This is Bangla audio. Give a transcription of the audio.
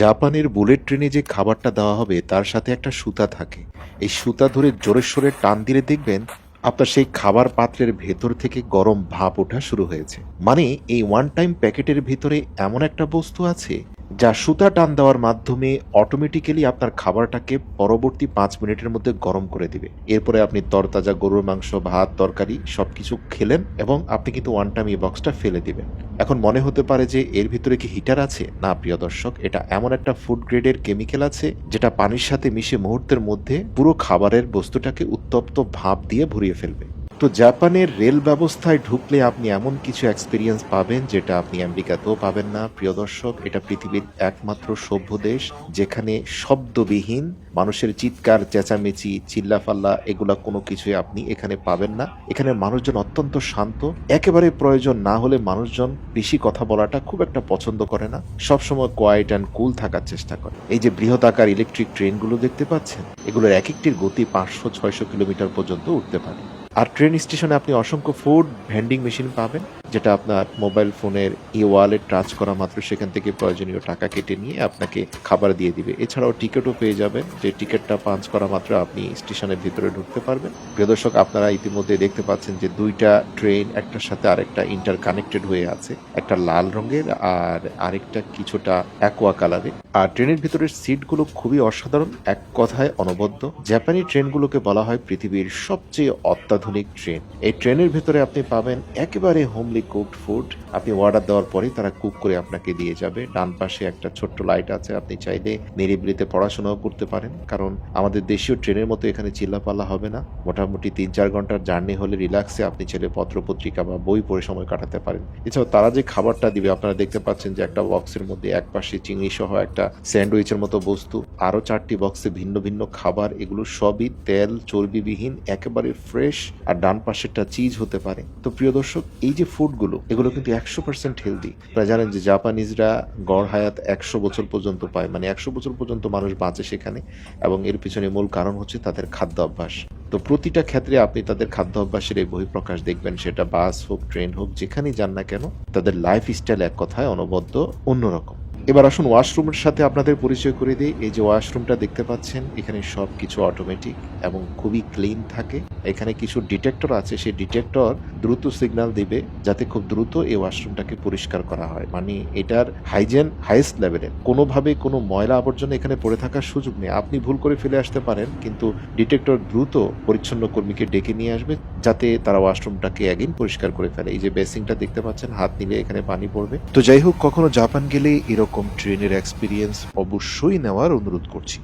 জাপানের বুলেট ট্রেনে যে খাবারটা দেওয়া হবে, তার সাথে একটা সুতা থাকে। এই সুতা ধরে জোরে সোরে টান দিলে দেখবেন, আপনার সেই খাবার পাত্রের ভেতর থেকে গরম ভাপ ওঠা শুরু হয়েছে। মানে এই ওয়ান টাইম প্যাকেটের ভেতরে এমন একটা বস্তু আছে যা সুতা টান দেওয়ার মাধ্যমে অটোমেটিক্যালি আপনার খাবারটাকে পরবর্তী পাঁচ মিনিটের মধ্যে গরম করে দিবে। এরপরে আপনি তরতাজা গরুর মাংস, ভাত, তরকারি সবকিছু খেলেন এবং আপনি কিন্তু ওয়ান টাইম এই বক্সটা ফেলে দিবেন। এখন মনে হতে পারে যে এর ভিতরে কি হিটার আছে? না, প্রিয় দর্শক, এটা এমন একটা ফুড গ্রেডের কেমিক্যাল আছে যেটা পানির সাথে মিশে মুহূর্তের মধ্যে পুরো খাবারের বস্তুটাকে উত্তপ্ত ভাপ দিয়ে ভরিয়ে ফেলবে। তো জাপানের রেল ব্যবস্থায় ঢুকলে আপনি এমন কিছু এক্সপিরিয়েন্স পাবেন যেটা আপনি আমেরিকাতেও পাবেন না। প্রিয় দর্শক, এটা পৃথিবীর একমাত্র সভ্য দেশ যেখানে শব্দবিহীন মানুষের চিৎকার, চেঁচামেচি, চিল্লাফাল্লা এগুলা কোনো কিছুই আপনি এখানে পাবেন না। এখানে মানুষজন অত্যন্ত শান্ত। একেবারে প্রয়োজন না হলে মানুষজন বেশি কথা বলাটা খুব একটা পছন্দ করে না। সবসময় কোয়াইট অ্যান্ড কুল থাকার চেষ্টা করে। এই যে বৃহৎ আকার ইলেকট্রিক ট্রেনগুলো দেখতে পাচ্ছেন? এগুলোর এক একটির গতি পাঁচশো, ছয়শো কিলোমিটার পর্যন্ত উঠতে পারে। আর ট্রেন স্টেশনে আপনি অসংখ্য ফুড ভেন্ডিং মেশিন পাবেন। যেটা আপনার মোবাইল ফোনের ই ওয়ালেট টাচ করা মাত্র সেখান থেকে প্রয়োজনীয় টাকা কেটে নিয়ে আপনাকে খাবার দিয়ে দিবে। এছাড়াও টিকিটও পেয়ে যাবেন। যে টিকিটটা পাঞ্চ করা মাত্র আপনি স্টেশনের ভিতরে ঢুকতে পারবেন। প্রিয় দর্শক, আপনারা ইতিমধ্যে দেখতে পাচ্ছেন যে দুইটা ট্রেন, একটার সাথে আরেকটা ইন্টার কানেক্টেড হয়ে আছে। একটা লাল রঙের আর আরেকটা কিছুটা অ্যাকোয়া কালারের আর ট্রেনের ভিতরের সিটগুলো খুবই অসাধারণ, এক কথায় অনবদ্য। জাপানি ট্রেনগুলোকে বলা হয় পৃথিবীর সবচেয়ে অত্যাধুনিক ট্রেন। এই ট্রেনের ভিতরে আপনি পাবেন একেবারে হোমলি কুকড ফুড আপনি অর্ডার দেওয়ার পরে তারা কুক করে আপনাকে দিয়ে যাবে। ডান পাশে একটা ছোট্ট লাইট আছে, আপনি চাইলে নিরিবিলিতে পড়াশোনাও করতে পারেন। কারণ আমাদের দেশীয় ট্রেনের মতো এখানে চিল্লাপাল্লা হবে না। মোটামুটি তিন চার ঘণ্টার জার্নি হলে রিল্যাক্সে আপনি ছেলে পত্র পত্রিকা বা বই পড়ে সময় কাটাতে পারেন। এছাড়াও তারা যে খাবারটা দিবে, আপনারা দেখতে পাচ্ছেন যে একটা বক্সের মধ্যে এক পাশে চিংড়ি সহ একটা স্যান্ডউইচের মতো বস্তু আরও চারটি বক্সে ভিন্ন ভিন্ন খাবার, এগুলো সবই তেল, চর্বিবিহীন, একেবারে ফ্রেশ আর ডান পাশেরটা চিজ হতে পারে। তো প্রিয় দর্শক, এই যে ফুডগুলো এগুলো কিন্তু একশো পার্সেন্ট হেলদি আপনারা জানেন যে জাপানিজরা গড় হায়াত একশো বছর পর্যন্ত পায় মানে একশো বছর পর্যন্ত মানুষ বাঁচে সেখানে এবং এর পিছনে মূল কারণ হচ্ছে তাদের খাদ্য অভ্যাস। তো প্রতিটা ক্ষেত্রে আপনি তাদের খাদ্য অভ্যাসের এই বহিঃপ্রকাশ দেখবেন, সেটা বাস হোক, ট্রেন হোক, যেখানেই যান না কেন, তাদের লাইফ স্টাইল এক কথায় অনবদ্য, অন্যরকম। এবার আসুন ওয়াশরুমের সাথে আপনাদের পরিচয় করে দিই। এই যে ওয়াশরুমটা দেখতে পাচ্ছেন, এখানে সব কিছু অটোমেটিক এবং খুবই ক্লিন থাকে। এখানে কিছু ডিটেক্টর আছে, সেই ডিটেক্টর দ্রুত সিগন্যাল দিবে যাতে খুব দ্রুত এই ওয়াশরুমটাকে পরিষ্কার করা হয়। মানে এটার হাইজেন হাইস্ট লেভেলের কোনোভাবে কোনো ময়লা আবর্জনা এখানে পড়ে থাকার সুযোগ নেই। আপনি ভুল করে ফেলে আসতে পারেন, কিন্তু ডিটেক্টর দ্রুত পরিচ্ছন্ন কর্মীকে ডেকে নিয়ে আসবে। যাতে তারা ওয়াশরুমটাকে একদিন পরিষ্কার করে ফেলে। এই যে বেসিংটা দেখতে পাচ্ছেন, হাত নিলে এখানে পানি পড়বে। তো যাই হোক, কখনো জাপান গেলে এরকম ট্রেনের এক্সপিরিয়েন্স অবশ্যই নেওয়ার অনুরোধ করছি।